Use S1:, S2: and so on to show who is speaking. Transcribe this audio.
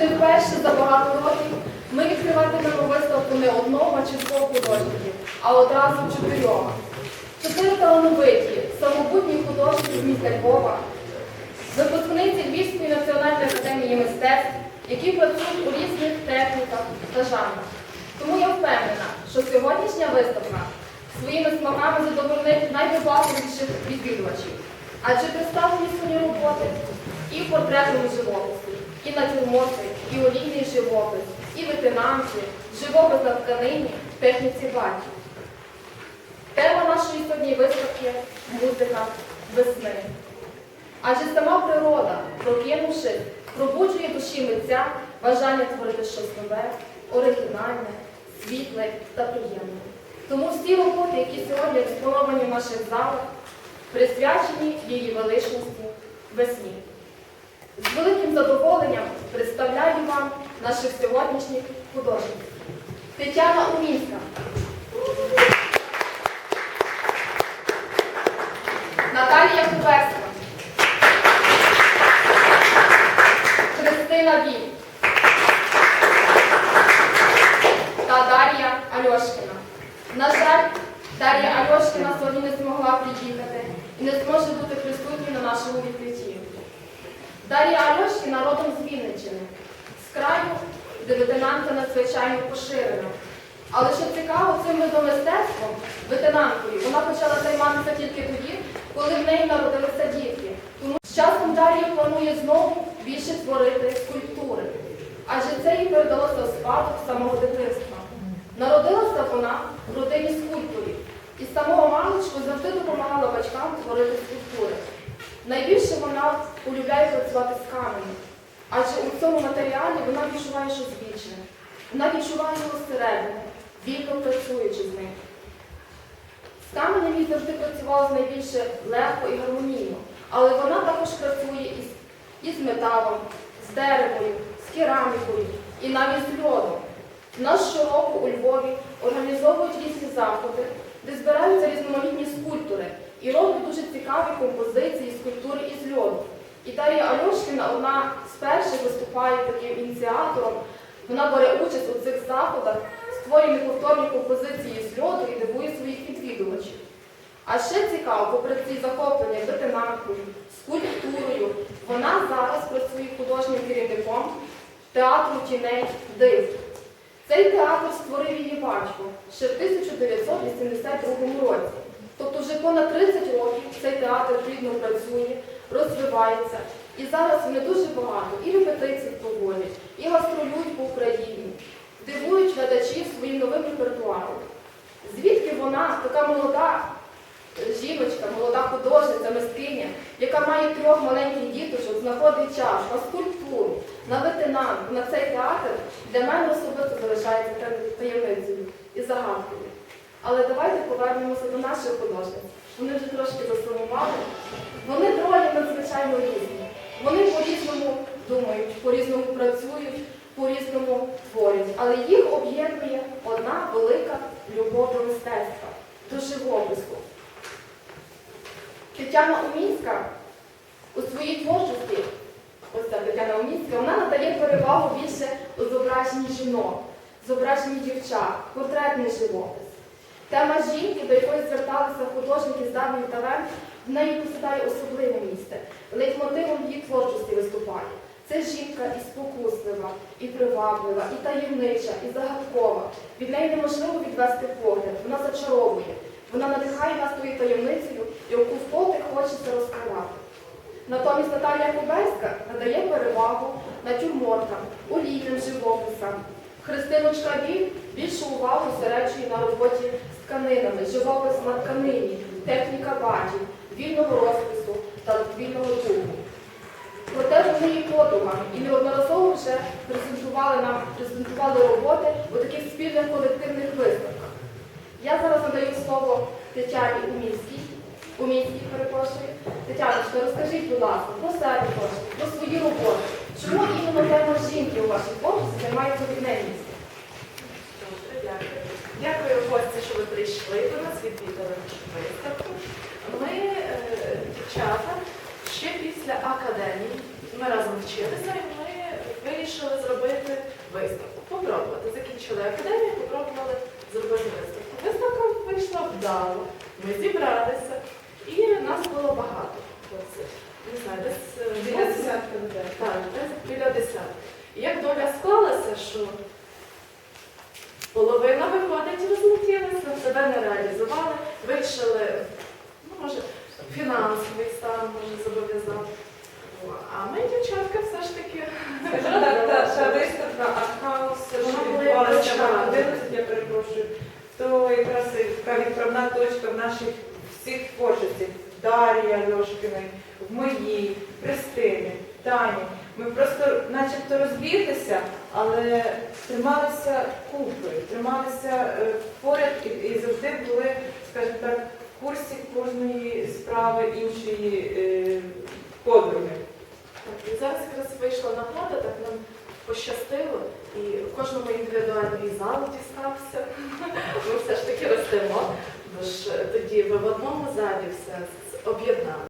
S1: Не вперше за багато років ми відкриватимемо виставку не одного чи двох художників, а одразу чотирьох. Чотири талановиті, самобутні художники з міста Львова, випускниці Львівської національної академії мистецтв, які працюють у різних техніках та жанрах. Тому я впевнена, що сьогоднішня виставка своїми смаками задовольнить найвибагливіших відвідувачів. Адже представлені свої роботи і в портретному живописі, і натюрморти, і олійний живопис, і ветенанці, живопис на тканині, техніці батьків. Тема нашої сьогодні виставки музика весни. Адже сама природа, прокинувшись, пробуджує душі митця бажання творити щось нове, оригінальне, світле та приємне. Тому всі роботи, які сьогодні експоновані в наших залах, присвячені її величності весні. З задоволенням представляю вам наших сьогоднішніх художників. Тетяна Умінська. Наталія Куберська. Христина Вій. Та Дар'я Альошкіна. На жаль, Дар'я Альошкіна сьогодні не змогла приїхати і не зможе бути присутньою на нашому відкритті. Дар'я Альошкіна родом з Вінниччини, з краю, де ветенанка надзвичайно поширена. Але що цікаво, цим видом мистецтвом, вона почала займатися тільки тоді, коли в неї народилися дітки. Тому з часом Дар'я планує знову більше творити скульптури. Адже це їй передалося в спадок самого дитинства. Народилася вона в родині скульпторів і з самого маличку завжди допомагала батькам творити скульптури. Найбільше вона полюбляє працювати з каменем, адже у цьому матеріалі вона відчуває щось вічне. Вона відчуває його зсередини, вільно працюючи з ним. З каменем їй завжди працювалося найбільше легко і гармонійно, але вона також працює із, із металом, з деревою, з керамікою і навіть з льодом. У нас щороку у Львові організовують різні заходи, де збираються різноманітні скульптори і роблять дуже цікаві композиції, скульптури із льоду. І Дар'я Альошкіна одна з перших виступає таким ініціатором. Вона бере участь у цих заходах, створює неповторні композиції з льоду і дивує своїх відвідувачів. А ще цікаво, попри ці захоплення ветенанкою, скульптурою, вона зараз працює художнім керівником театру тіней Див. Цей театр створив її батько ще в 1982 році. Тобто вже понад 30 років цей театр плідно працює, розвивається. І зараз вони дуже багато і репетицій проводять, і гастролюють по Україні, дивують глядачів своїм новим репертуаром. Звідки вона, така молода жіночка, молода художниця, мисткиня, яка має трьох маленьких діточок, знаходить час на скульптуру, на ветенанку, на цей театр, для мене особисто залишається таємницею і загадкою. Але давайте повернемося до наших художниць. Вони вже трошки засумували. Вони троє надзвичайно різні. Вони по-різному думають, по-різному працюють, по-різному творять. Але їх об'єднує одна велика любов до мистецтва, до живопису. Тетяна Умінська у своїй творчості, ось ця Тетяна Умінська, вона надає перевагу більше у зображенні жінок, зображенні дівчат, портретний живопис. Тема жінки, до якої зверталися художники з давніх давен, в неї посідає особливе місце. Лейтмотивом її творчості виступає. Це жінка і спокуслива, і приваблива, і таємнича, і загадкова. Від неї неможливо відвести погляд, вона зачаровує. Вона надихає нас тою таємницею, яку впотик хочеться розкривати. Натомість Наталія Кубельська надає перевагу натюрмортам, олійним живописам. Христиночка Віль більшу увагу зосереджує на роботі з тканинами, живопис на тканині, техніка батів, вільного розпису та вільного духу. Проте вони і подумали і неодноразово вже презентували нам презентували роботи у таких спільних колективних виставках. Я зараз надаю слово Тетяні Умінській. Умінській, перепрошую. Тетяночка, розкажіть, будь ласка, про себе про свої роботи. Чому іменно тема жінки у вашій творчості займає провідне місце?
S2: Ви прийшли до нас, відвідали нашу виставку. Ми, е, дівчата, ще після академії, ми разом вчилися, і ми вирішили зробити виставку, попробувати. Закінчили академію, попробували зробити виставку. Виставка вийшла вдало, ми зібралися, і нас було багато. Не знаю, десь е,
S3: Біля десятки людей.
S2: так, десь біля десятки. І як доля склалася, що половина виходить, розлетілася, себе не реалізували, вирішили, ну, може, фінансовий стан може зобов'язав. А ми, дівчатка, все ж таки
S3: та, та виставка Артхаус, що відбувалася
S2: якраз
S3: 11, я перепрошую, то якраз така відправна точка в наших всіх творчостях. Дар'ї Альошкиної, в моїй, Христини, Тані. Ми просто начебто розбіглися, але трималися купи, трималися е, поряд і, завжди були, скажімо так, в курсі кожної справи іншої е, подруги.
S2: Так, і зараз якраз вийшла нагода, так нам пощастило, і кожному індивідуальний зал дістався. Ми все ж таки ростемо, бо ж тоді ви в одному залі все об'єднали.